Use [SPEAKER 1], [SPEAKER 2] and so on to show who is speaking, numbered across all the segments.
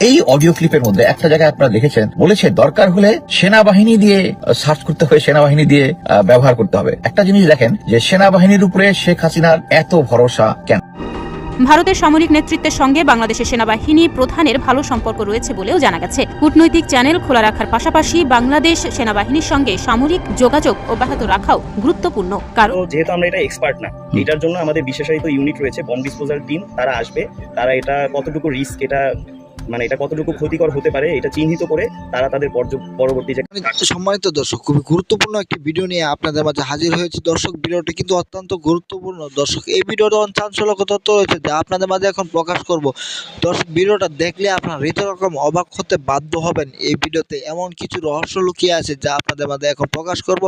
[SPEAKER 1] এই অডিও ক্লিপের মধ্যে একটা জায়গায় আপনারা দেখেছেন বলেছে দরকার হলে সেনাবাহিনী দিয়ে সার্চ করতে হবে সেনাবাহিনী দিয়ে আহ, ব্যবহার করতে হবে। একটা জিনিস দেখেন যে সেনাবাহিনীর উপরে শেখ হাসিনার এত ভরসা কেন?
[SPEAKER 2] ভারতের সামরিক নেতৃত্বের সঙ্গে বাংলাদেশের সেনাবাহিনী প্রধানের ভালো সম্পর্ক রয়েছে বলেও জানা গেছে। কূটনৈতিক চ্যানেল খোলা রাখার পাশাপাশি বাংলাদেশ সেনাবাহিনীর সঙ্গে সামরিক যোগাযোগ অব্যাহত রাখাও গুরুত্বপূর্ণ। কারণ
[SPEAKER 3] যেহেতু আমরা এটা এক্সপার্ট না এটার জন্য আমাদের বিশেষায়িত ইউনিট রয়েছে বম ডিসপোজাল টিম তারা আসবে। তারা এটা কতটুকু রিস্ক এটা মানে এটা কতটুকু ক্ষতিকর হতে পারে এটা চিহ্নিত করে তারা তাদের পরবর্তী যে
[SPEAKER 4] সম্মানিত দর্শক খুবই গুরুত্বপূর্ণ একটি ভিডিও নিয়ে আপনাদের মাঝে হাজির হয়েছে। দর্শক ভিডিওটি কিন্তু অত্যন্ত গুরুত্বপূর্ণ। দর্শক এই ভিডিওটা চাঞ্চল্যক তথ্য রয়েছে যা আপনাদের মাঝে এখন প্রকাশ করব। দর্শক ভিডিওটা দেখলে আপনারা রীতিরকম অবাক হতে বাধ্য হবেন এই ভিডিওতে এমন কিছু রহস্য লুকিয়ে আছে যা আপনাদের মাঝে এখন প্রকাশ করব।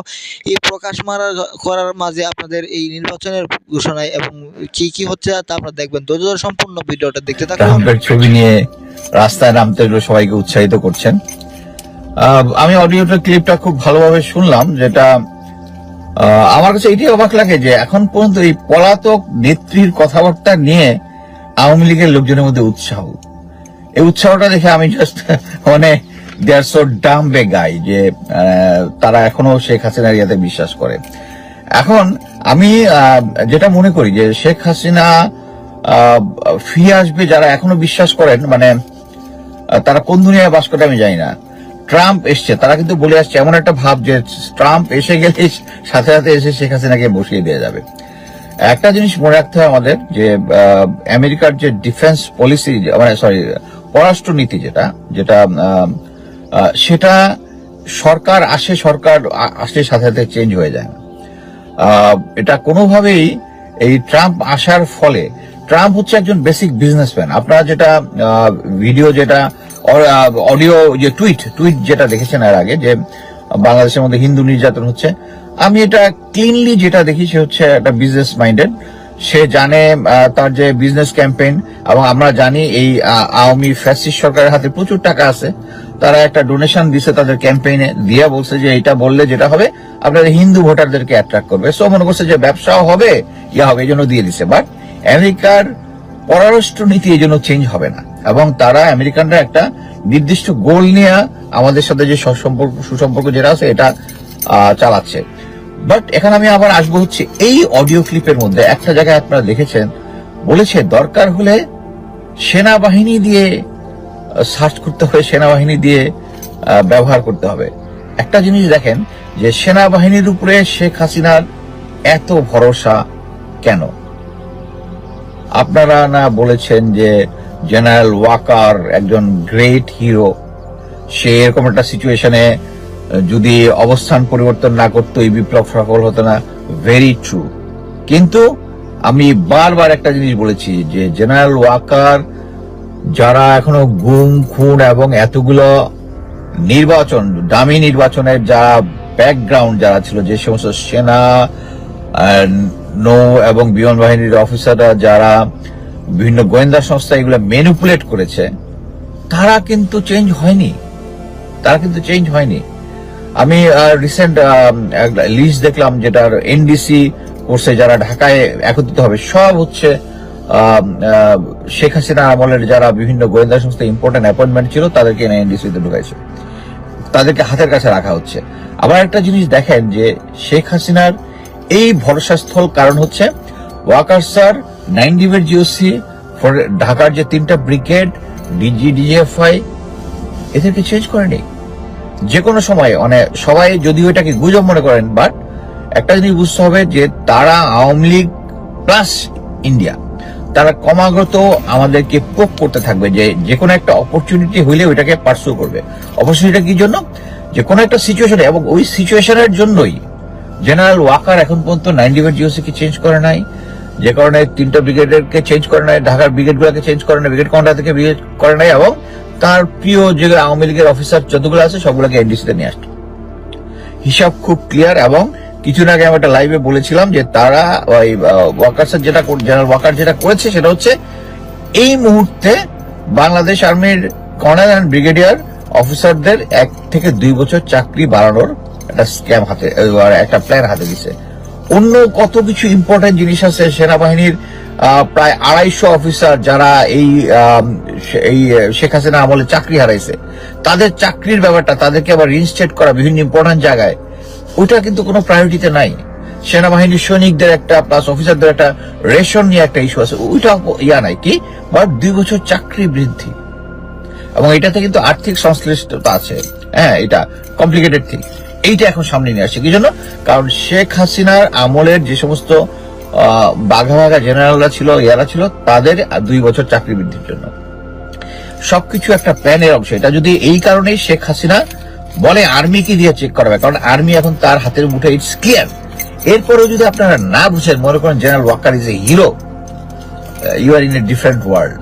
[SPEAKER 4] এই প্রকাশ মারা করার মাঝে আপনাদের এই নির্বাচনের ঘোষণায় এবং কি কি হচ্ছে তা আপনারা দেখবেন। ধরে সম্পূর্ণ ভিডিওটা দেখতে থাকুন।
[SPEAKER 1] ছবি নিয়ে রাস্তায় নামতে সবাইকে উৎসাহিত করছেন। আমি অডিওটা ক্লিপটা খুব ভালোভাবে শুনলাম, যেটা আমার কাছে এটাই অবাক লাগে যে এখন পর্যন্ত এই পলাতক নেত্রীর কথাবার্তা নিয়ে আওয়ামী লীগের লোকজনের মধ্যে উৎসাহ। এই উৎসাহটা দেখে আমি জাস্ট মানে গাই যে তারা এখনও শেখ হাসিনার ইয়াতে বিশ্বাস করে। এখন আমি যেটা মনে করি যে শেখ হাসিনা ফিরে আসবে যারা এখনও বিশ্বাস করেন মানে তারা কোন দুনিয়ায় বাস করে আমি জানি না। ট্রাম্প এসছে, তারা কিন্তু বলে আসছে, এমন একটা ভাব যে ট্রাম্প এসে গেলে সাথে সাথে এসে শেখ হাসিনাকে বসিয়ে দেওয়া যাবে। একটা জিনিস মনে রাখতে হয় আমাদের যে আমেরিকার যে ডিফেন্স পলিসি মানে সরি পররাষ্ট্র নীতি যেটা যেটা সেটা সরকার আসে, সরকার আসলে সাথে সাথে চেঞ্জ হয়ে যায়। এটা কোনোভাবেই এই ট্রাম্প আসার ফলে, ট্রাম্প হচ্ছে একজন বেসিক বিজনেসম্যান আপনারা যেটা ভিডিও যেটা অডিও যে টুইট টুইট যেটা দেখেছেন এর আগে, যে বাংলাদেশের মধ্যে হিন্দু নির্যাতন হচ্ছে, আমি এটা ক্লিনলি যেটা দেখি সে হচ্ছে একটা বিজনেস মাইন্ডেড সে জানে তার যে বিজনেস ক্যাম্পেইন এবং আমরা জানি এই আওয়ামী ফ্যাসিস্ট সরকারের হাতে প্রচুর টাকা আছে। তারা একটা ডোনেশন দিছে তাদের ক্যাম্পেইনে দিয়া বলছে যে এটা বললে যেটা হবে, আপনাদের হিন্দু ভোটারদেরকে অ্যাট্রাক্ট করবে। সো মনে করছে যে ব্যবসাও হবে, ইয়া হবে, এই জন্য দিয়ে দিছে। বাট আমেরিকার পররাষ্ট্র নীতি এই জন্য চেঞ্জ হবে না। এবং তারা, আমেরিকানরা একটা নির্দিষ্ট গোল নিয়ে আমাদের সাথে যে সুসম্পর্ক সুসম্পর্ক যেটা আছে, এটা চালাচ্ছে। বাট এখানে আমি আবার আসব হচ্ছে এই অডিও ক্লিপের মধ্যে। একটা জায়গায় আপনারা দেখেছেন বলেছে দরকার হলে সেনাবাহিনী দিয়ে, সার্চ করতে হবে, সেনাবাহিনী দিয়ে ব্যবহার করতে হবে। একটা জিনিস দেখেন যে সেনাবাহিনীর উপরে শেখ হাসিনার এত ভরসা কেন? আপনারা না বলেছেন যে জেনারেল ওয়াকার একজন গ্রেট হিরো সে এরকম একটা সিচুয়েশনে যদি অবস্থান পরিবর্তন না করতো, এই বিপ্লব সফল হতো না। ভেরি ট্রু কিন্তু আমি বারবার একটা জিনিস বলেছি যে জেনারেল ওয়াকার যারা এখনও গুম, খুন এবং এতগুলো নির্বাচন, দামি নির্বাচনের যারা ব্যাকগ্রাউন্ড যারা ছিল, যে সমস্ত সেনা নৌ এবং বিমান বাহিনীর অফিসাররা যারা বিভিন্ন গোয়েন্দা সংস্থা এগুলো ম্যানিপুলেট করেছে, তারা কিন্তু চেঞ্জ হয়নি। তারা কিন্তু চেঞ্জ হয়নি। আমি রিসেন্ট লিস্ট দেখলাম যেটার এনডিসি কোর্সে যারা ঢাকায় একত্রিত হবে, সব হচ্ছে শেখ হাসিনা আমলের যারা বিভিন্ন গোয়েন্দা সংস্থা ইম্পর্টেন্ট অ্যাপয়েন্টমেন্ট ছিল, তাদেরকে এনডিসি তে ঢুকাইছে। তাদেরকে হাতের কাছে রাখা হচ্ছে। আবার একটা জিনিস দেখেন যে শেখ হাসিনার এই ভরসাস্থল কারণ হচ্ছে, ওয়াকার স্যার নাইন ডিভের জিওসি ঢাকার যে তিনটা ব্রিগেড ডিজি ডিজিএফআই এদেরকে চেঞ্জ করেনি যে কোনো সময় মানে সবাই যদিও এটাকে গুজব মনে করেন বাট একটা জিনিস বুঝতে হবে যে তারা আওয়ামী লীগ প্লাস ইন্ডিয়া তারা ক্রমাগত আমাদেরকে পোক করতে থাকবে যে যে কোনো একটা অপরচুনিটি হইলে ওইটাকে পার্সু করবে। অপরচুনিটিটা কি জন্য? যে কোনো একটা সিচুয়েশনে এবং ওই সিচুয়েশনের জন্যই জেনারেল ওয়াকার এখন পর্যন্ত নাইন ডিভের জিওসি কে চেঞ্জ করে নাই। যে কারণে তিনটা ব্রিগেডেরকে চেঞ্জ করে নাই ঢাকার ব্রিগেড গুলাকে চেঞ্জ করে নাই ব্রিগেড কমান্ডার থেকে ব্রিগেড করে নাই এবং তার প্রিয় যে আওয়ামী লীগের অফিসার যতগুলো আছে সবগুলোকে এনডিসিতে নিয়ে আসতো হিসাব খুব ক্লিয়ার এবং কিছুদিন আগে আমি একটা লাইভে বলেছিলাম যে তারা ওই ওয়াকার্স যেটা জেনারেল ওয়াকার যেটা করেছে সেটা হচ্ছে এই মুহূর্তে বাংলাদেশ আর্মির কর্নেল অ্যান্ড ব্রিগেডিয়ার অফিসারদের এক থেকে দুই বছর চাকরি বাড়ানোর একটা স্ক্যাম হাতে একটা প্ল্যান হাতে দিছে। অন্য কত কিছু ইম্পর্টেন্ট জিনিস আছে? সেনাবাহিনীর প্রায় আড়াইশো অফিসার যারা এই এই শেখ হাসিনা আমলে চাকরি হারাইছে, তাদের চাকরির ব্যাপারটা, তাদেরকে আবার রিইনস্টেট করা বিভিন্ন ইম্পর্টেন্ট জায়গায়, ওইটা কিন্তু কোনো প্রায়োরিটিতে নাই। সেনাবাহিনীর সৈনিকদের একটা প্লাস অফিসারদের একটা রেশন নিয়ে একটা ইস্যু আছে, ওইটা ইয়া নাই কি? বাট দুই বছর চাকরি বৃদ্ধি। এবং এটাতে কিন্তু আর্থিক সংশ্লিষ্টতা আছে। হ্যাঁ এটা কমপ্লিকেটেড থিং এইটা এখন সামনে নিয়ে আসছে। কি জন্য? কারণ শেখ হাসিনার আমলের যে সমস্ত বাঘা বাঘা জেনারেলরা ছিল, ইয়ারা ছিল, তাদের দুই বছর চাকরি বৃদ্ধির জন্য। সবকিছু একটা প্ল্যানের অংশ। এটা যদি এই কারণেই শেখ হাসিনা বলে আর্মি কি দিয়ে চেক করাবে? কারণ আর্মি এখন তার হাতের মুঠে ইটস ক্লিয়ার এরপরেও যদি আপনারা না বুঝেন, মনে করেন general Waker is a hero you are in a different world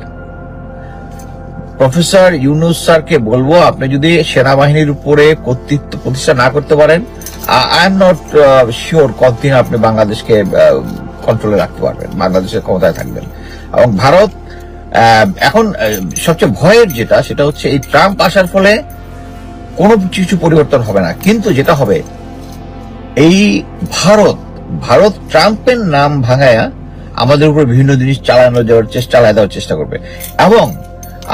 [SPEAKER 1] professor Yunus স্যারকে বলব, আপনি যদি সেনাবাহিনীর উপরে কর্তৃত্ব প্রতিষ্ঠা না করতে পারেন আই এম নট শিওর কতদিন আপনি বাংলাদেশকে কন্ট্রোলে রাখতে পারবেন, বাংলাদেশের ক্ষমতায় থাকবেন। এবং ভারত এখন সবচেয়ে ভয়ের যেটা, সেটা হচ্ছে এই ট্রাম্প আসার ফলে কোনো কিছু পরিবর্তন হবে না। কিন্তু যেটা হবে, এই ভারত ভারত ট্রাম্পের নাম ভাঙায়া আমাদের উপর বিভিন্ন জিনিস চালানো যাওয়ার চেষ্টা, চালায় দেওয়ার চেষ্টা করবে। এবং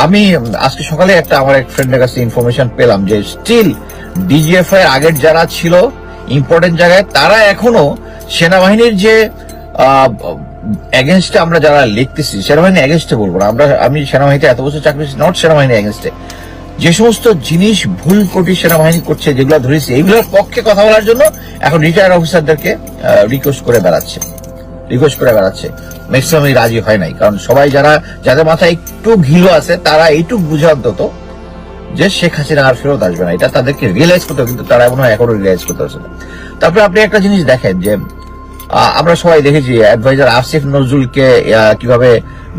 [SPEAKER 1] আমি আজকে সকালে একটা আমার এক ফ্রেন্ডের কাছে ইনফরমেশন পেলাম যে স্টিল ডিজিএফ এর আগের যারা ছিল ইম্পর্টেন্ট জায়গায়, তারা এখনও সেনাবাহিনীর যে এগেনস্টে আমরা যারা লিখতেছি, সেনাবাহিনী এগেনস্টে বলব না। আমরা, আমি সেনাবাহিনীতে এত বছর চাকরি নট সেনাবাহিনী এগেনস্টে যে সমস্ত জিনিস ভুল কোটি সেনাবাহিনী করছে, যেগুলো ধরেছি, এইগুলোর পক্ষে কথা বলার জন্য এখন রিটায়ার অফিসারদেরকে রিকোয়েস্ট করে বেড়াচ্ছে। রিকোয়েস্ট করে বেড়াচ্ছে। ম্যাক্সিমামই রাজি হয় নাই। কারণ সবাই যারা, যাদের মাথায় একটু ঘিলো আছে, তারা এইটুক বুঝে অন্তত যে শেখ হাসিনা আর ফেরত আসবে না। এটা তাদেরকে রিয়েলাইজ করতে কিন্তু তারা এমন হয় এখনও রিয়েলাইজ করতে পারছে না। তারপরে আপনি একটা জিনিস দেখেন যে আমরা সবাই দেখেছি অ্যাডভাইজার আসিফ নজরুলকে কীভাবে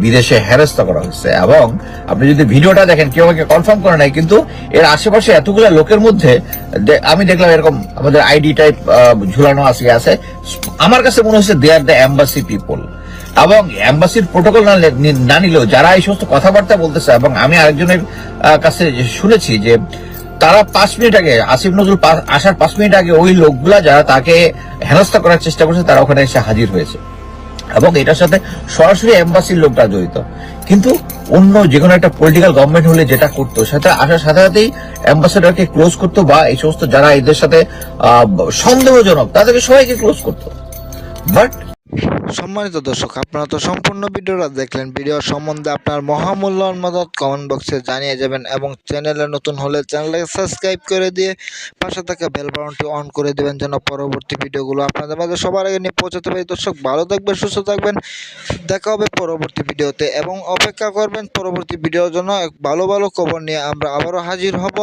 [SPEAKER 1] বিদেশে হেরস্ত করা হয়েছে। এবং আপনি যদি ভিডিওটা দেখেন, কেউ আমাকে কনফার্ম করে নাই, কিন্তু এর আশেপাশে এতগুলো লোকের মধ্যে আমি দেখলাম এরকম আমাদের আইডি টাইপ ঝুলানো আছে আছে। আমার কাছে মনে হচ্ছে they are the embassy people এবং এম্বাসির প্রোটোকল না নিলেও যারা এই সমস্ত কথাবার্তা বলতেছে, এবং আমি আরেকজনের কাছে শুনেছি যে তারা পাঁচ মিনিট আগে, আসিফ নজরুল আসার পাঁচ মিনিট আগে ওই লোকগুলা যারা তাকে হেনস্থা করার চেষ্টা করছে, তারা ওখানে এসে হাজির হয়েছে। এবং এটার সাথে সরাসরি এম্বাসির লোকটা জড়িত। কিন্তু অন্য যে কোনো একটা পলিটিক্যাল গভর্নমেন্ট হলে যেটা করতো, সেটা আসার সাথে সাথেই অ্যাম্বাসেডারকে ক্লোজ করতো বা এই সমস্ত যারা এদের সাথে সন্দেহজনক, তাদেরকে সবাইকে ক্লোজ করতো। বাট
[SPEAKER 4] সম্মানিত দর্শক, আপনারা তো সম্পূর্ণ ভিডিওটা দেখলেন। ভিডিও সম্বন্ধে আপনার মহামূল্যবান মদত কমেন্ট বক্সে জানিয়ে যাবেন এবং চ্যানেলে নতুন হলে চ্যানেলটাকে সাবস্ক্রাইব করে দিয়ে পাশে থাকা বেল বাটনটি অন করে দেবেন যেন পরবর্তী ভিডিওগুলো আপনাদের মাঝে সবার আগে নিয়ে পৌঁছাতে পারি। দর্শক, ভালো থাকবেন, সুস্থ থাকবেন। দেখা হবে পরবর্তী ভিডিওতে এবং অপেক্ষা করবেন পরবর্তী ভিডিওর জন্য ভালো ভালো খবর নিয়ে আমরা আবারও হাজির হব।